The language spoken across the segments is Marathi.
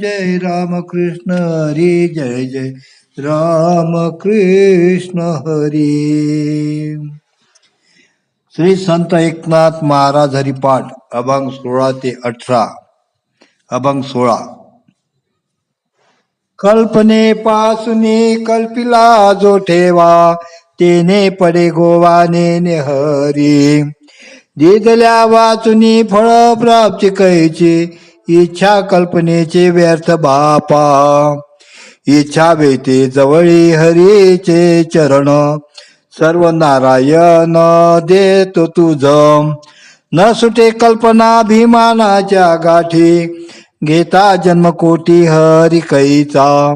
जय राम कृष्ण हरी जय जय राम कृष्ण हरी। श्री संत एकनाथ महाराज हरिपाठ अभंग सोळा ते अठरा अभंग सोळा। कल्पने कल्पनेपासून कल्पिला जो ठेवा तेने पडे गोवाने हरी दिदल्या वाचुनी फळ प्राप्ती कैची इच्छा कल्पनेचे व्यर्थ बापा. इच्छा वेते जवळी हरीचे चरण. सर्व नारायण देतो तुझ. न सुटे कल्पना भीमानाच्या गाठी. घेता जन्मकोटी हरी कैचा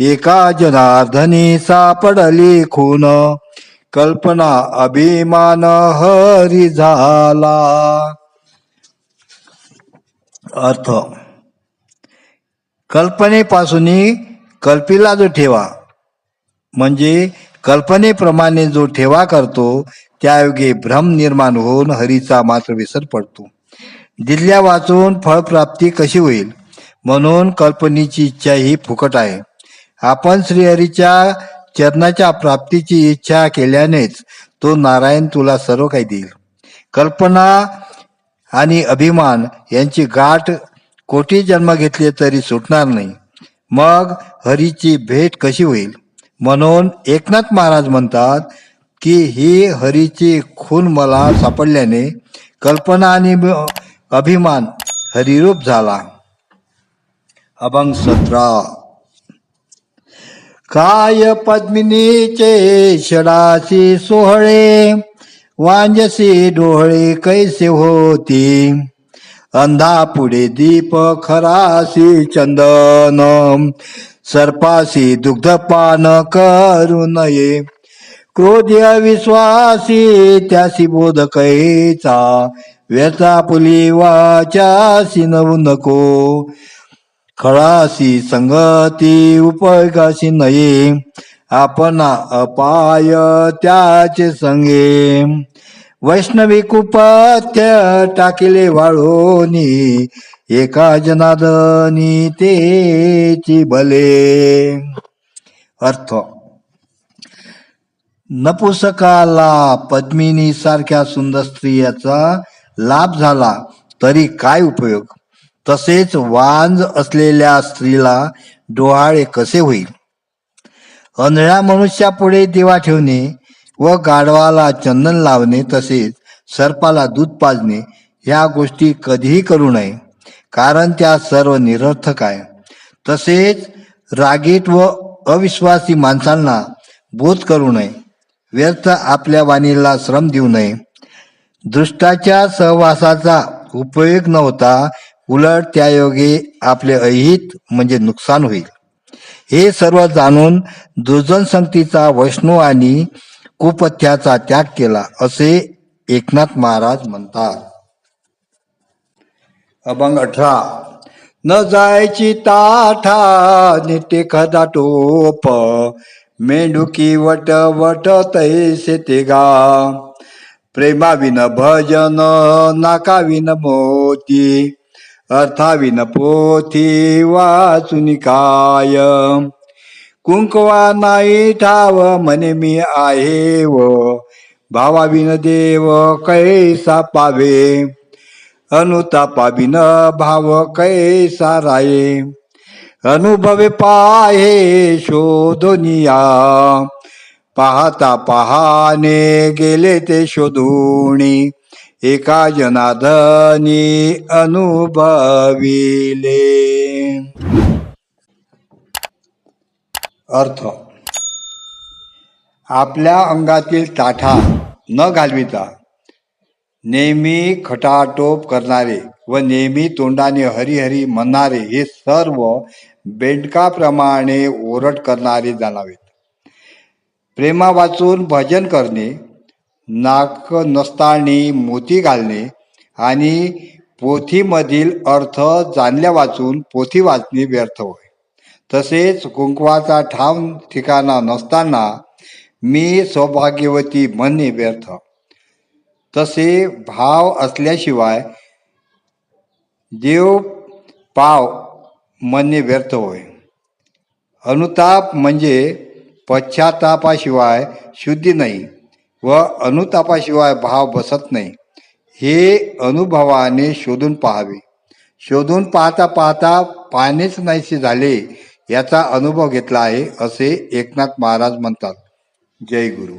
एका जनार्दनी सापडली खून. कल्पना अभिमान हरी झाला. अर्थ. कल्पनेपासून कल्पिला जो ठेवा म्हणजे कल्पनेप्रमाणे जो ठेवा करतो त्यायोगे भ्रम निर्माण होऊन हरीचा मात्र विसर पडतो. दिल्या वाचून फळप्राप्ती कशी होईल? म्हणून कल्पनेची इच्छा ही फुकट आहे. आपण श्रीहरीच्या चरणाच्या प्राप्तीची इच्छा केल्यानेच तो नारायण तुला सर्व काही देईल. कल्पना आणि अभिमान यांची गाठ कोटी जन्म घेतले तरी सुटणार नाही. मग हरीची भेट कशी होईल? म्हणून एकनाथ महाराज म्हणतात की ही हरीची खून मला सापडल्याने कल्पना आणि अभिमान हरिरूप झाला. अभंग सतरा. काय पद्मिनीचे षडाशी सोहळे? वांजसी डोळे कैसे होती? अंधा पुढे दीप खरासी चंदन सर्पासी दुग्धपान करू नये. क्रोधी अविश्वासी त्यासी बोध कैचा? व्यथा पुली वाचासी नवू नको. खळासी संगती उपयोगाशी नये. आपण अपाय त्याचे संगे. वैष्णवी कुपत्य टाकिले वाळोनी एका जनादनी तेची भले अर्थ नपुसकाला पद्मिनी सारख्या सुंदर स्त्रियाचा लाभ झाला तरी काय उपयोग? तसेच वांज असलेल्या स्त्रीला डोहाळे कसे होईल? अनळ्या मनुष्यापुढे दिवा ठेवणे व गाढवाला चंदन लावणे तसेच सर्पाला दूध पाजणे ह्या गोष्टी कधीही करू नये कारण त्या सर्व निरर्थक आहे. तसेच रागीट व अविश्वासी माणसांना बोध करू नये व्यर्थ आपल्या वाणीला श्रम देऊ नये. दृष्टाच्या सहवासाचा उपयोग न होता उलट त्यायोगे आपले अहित म्हणजे नुकसान होईल. हे सर्व जाणून दुर्जन संगतीचा वैष्णव आणि कुपथ्याचा त्याग केला असे एकनाथ महाराज म्हणतात. अभंग अठरा. न जायची ताठा निटे खदा टोप मेंढुकी वट वट तैसे ते गा. प्रेमाविन भजन नाकाविन मोती अर्थाविन पोथी वाचुनी कायम. कुंकवा नाही ठाव म्हणे मी आहे व. भावाविन देव कैसा पावे? अनुतापाविन भाव कैसा राये? अनुभवे पाहे शोधनिया. पाहता पहाने गेले ते शोधुणी एका जनाधनी अनुभविले. अर्थ. आपल्या अंगातील ताठा न घालविता नेहमी खटाटोप करणारे व नेहमी तोंडाने हरिहरी म्हणणारे हे सर्व बेंडकाप्रमाणे ओरड करणारे जाणावेत. प्रेमा वाचून भजन करणे नाक नसतानी मोती घालणे आणि पोथीमधील अर्थ जाणल्या वाचून पोथी वाचणे व्यर्थ होय. तसेच कुंकवाचा ठाम ठिकाणा नसताना मी सौभाग्यवती म्हणणे व्यर्थ. तसे भाव असल्याशिवाय देव पाव म्हणणे व्यर्थ होय. अनुताप म्हणजे पश्चातापाशिवाय शुद्धी नाही व अनुतापाशिवाय भाव बसत नाही. हे अनुभवाने शोधून पाहावे. शोधून पाहता पाहता पाहणेच नाहीसे झाले याचा अनुभव घेतला आहे असे एकनाथ महाराज म्हणतात. जय गुरु.